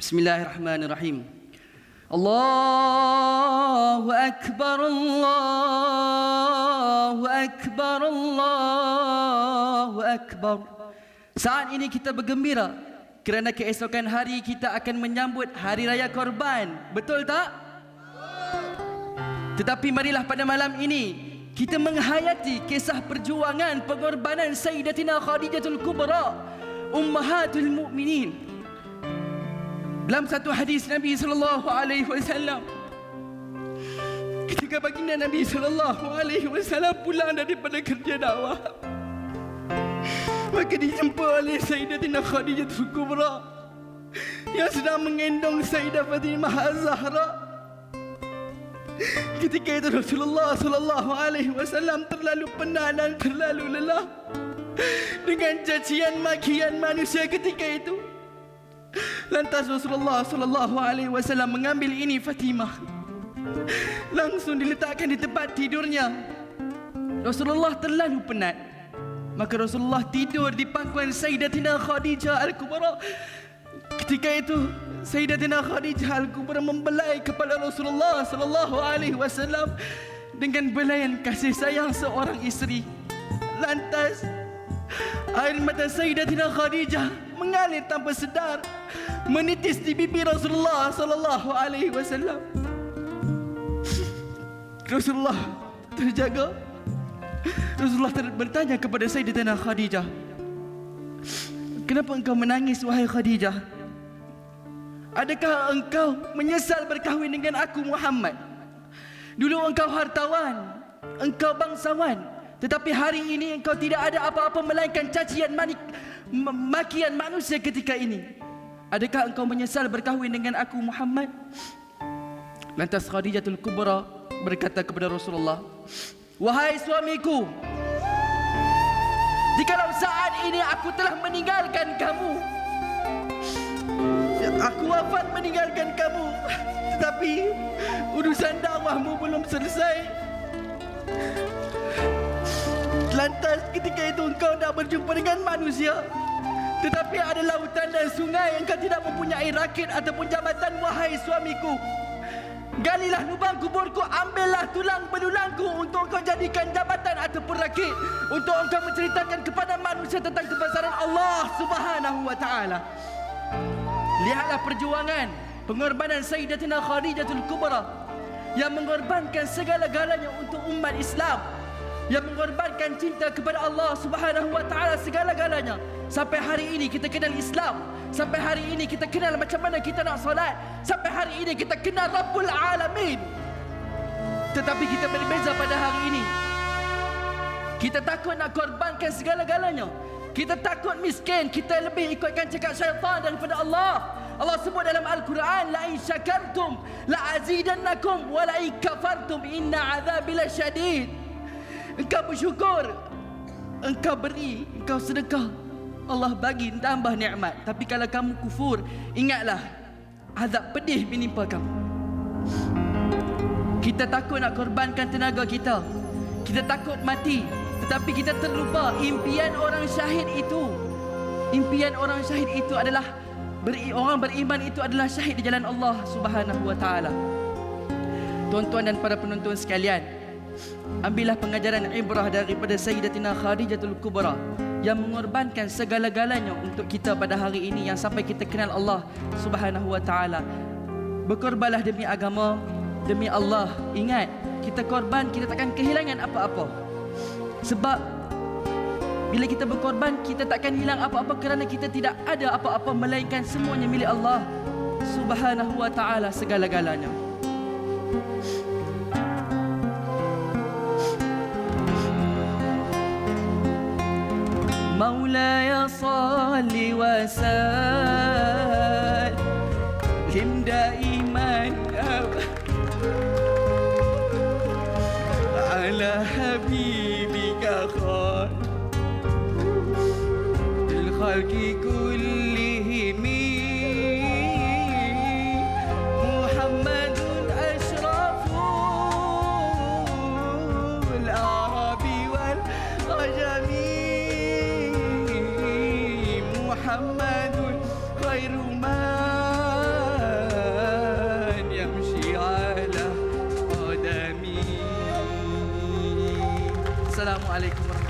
Bismillahirrahmanirrahim. Allahu akbar Allahu akbar Allahu akbar. Saat ini kita bergembira kerana keesokan hari kita akan menyambut hari raya korban. Betul tak? Tetapi marilah pada malam ini kita menghayati kisah perjuangan pengorbanan Sayyidatina Khadijatul Kubra, ummahatul mukminin. Dalam satu hadis Nabi sallallahu alaihi wasallam ketika baginda Nabi sallallahu alaihi wasallam pulang daripada kerja dakwah maka dijumpa oleh Sayyidatina Khadijatul Kubra yang sedang menggendong Sayyidah Fatimah Az-Zahra Ketika itu Rasulullah sallallahu alaihi wasallam terlalu penat dan terlalu lelah dengan cacian makian manusia ketika itu. Lantas Rasulullah sallallahu alaihi wasallam mengambil ini Fatimah. Langsung diletakkan di tempat tidurnya. Rasulullah terlalu penat. Maka Rasulullah tidur di pangkuan Sayyidatina Khadijah Al-Kubra. Ketika itu Sayyidatina Khadijah Al-Kubra membelai kepada Rasulullah sallallahu alaihi wasallam dengan belayan kasih sayang seorang isteri. Lantas air mata Sayyidatina Khadijah mengalir tanpa sedar menitis di bibir Rasulullah sallallahu alaihi wasallam. Rasulullah terjaga. Rasulullah ter- bertanya kepada Sayyidatina Khadijah, "Kenapa engkau menangis wahai Khadijah?" Adakah engkau menyesal berkahwin dengan aku Muhammad? Dulu engkau hartawan, engkau bangsawan, tetapi hari ini engkau tidak ada apa-apa melainkan cacian manik, makian manusia ketika ini. Adakah engkau menyesal berkahwin dengan aku Muhammad? Lantas Khadijatul Kubra berkata kepada Rasulullah, "Wahai suamiku, jikalau saat ini aku telah meninggalkan kamu, Aku wafat meninggalkan kamu Tetapi Urusan dakwahmu belum selesai Lantas ketika itu engkau dah berjumpa dengan manusia Tetapi ada lautan dan sungai Engkau tidak mempunyai rakit ataupun jabatan Wahai suamiku. Galilah lubang kuburku Ambillah tulang belulangku Untuk engkau jadikan jabatan ataupun rakit. Untuk engkau menceritakan kepada manusia Tentang kebesaran Allah subhanahu wa ta'ala. Lihatlah perjuangan pengorbanan Sayyidatina Khadijatul Kubra yang mengorbankan segala-galanya untuk umat Islam yang mengorbankan cinta kepada Allah Subhanahu wa taala segala-galanya. Sampai hari ini kita kenal Islam. Sampai hari ini kita kenal macam mana kita nak solat. Sampai hari ini kita kenal Rabbul Alamin. Tetapi kita berbeza pada hari ini. Kita takut nak korbankan segala-galanya. Kita takut miskin, kita lebih ikutkan cakap syaitan daripada Allah. Allah sebut dalam Al-Quran, la in syakartum la azidannakum wa la in kafartum inna azabi lasyadid. Engkau bersyukur, engkau beri, engkau sedekah. Allah bagi tambah nikmat. Tapi kalau kamu kufur, ingatlah azab pedih menimpa kamu. Kita takut nak korbankan tenaga kita. Kita takut mati, tetapi kita terlupa impian orang syahid itu. Impian orang syahid itu adalah beri, orang beriman itu adalah syahid di jalan Allah Subhanahu wa taala. Tuan-tuan dan para penonton sekalian, ambillah pengajaran ibrah daripada Sayyidatina Khadijatul Kubra yang mengorbankan segala-galanya untuk kita pada hari ini yang sampai kita kenal Allah Subhanahu wa taala. Berkorbanlah demi agama, demi Allah. Ingat, kita korban kita takkan kehilangan apa-apa. Sebab bila kita berkorban kita takkan hilang apa-apa kerana kita tidak ada apa-apa melainkan semuanya milik Allah Subhanahu wa taala segala-galanya. مولاي صل وسلم. دائما على حبيبك خير. الخلق كلهم محمد أشرف الأعراب والعجم محمد غير من يمشي على قدمي. السلام عليكم ورحمة الله.